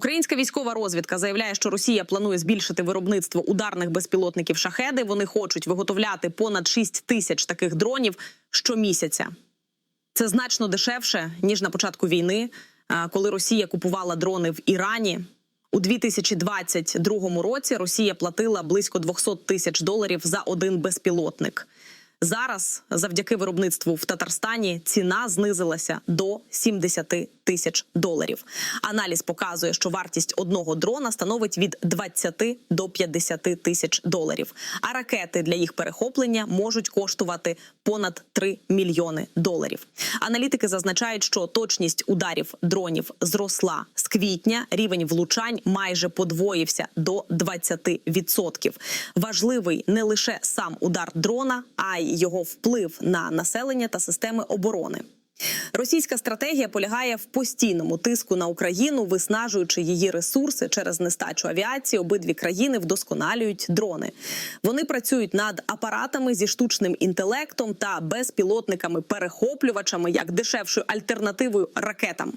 Українська військова розвідка заявляє, що Росія планує збільшити виробництво ударних безпілотників шахеди. Вони хочуть виготовляти понад 6 тисяч таких дронів щомісяця. Це значно дешевше ніж на початку війни, коли Росія купувала дрони в Ірані. У 2022 році Росія платила близько 200 тисяч доларів за один безпілотник. Зараз, завдяки виробництву в Татарстані, ціна знизилася до 70 тисяч доларів. Аналіз показує, що вартість одного дрона становить від 20 до 50 тисяч доларів. А ракети для їх перехоплення можуть коштувати понад 3 мільйони доларів. Аналітики зазначають, що точність ударів дронів зросла з квітня. Рівень влучань майже подвоївся до 20%. Важливий не лише сам удар дрона, а й його вплив на населення та системи оборони. Російська стратегія полягає в постійному тиску на Україну, виснажуючи її ресурси через нестачу авіації. Обидві країни вдосконалюють дрони. Вони працюють над апаратами зі штучним інтелектом та безпілотниками-перехоплювачами як дешевшою альтернативою ракетам.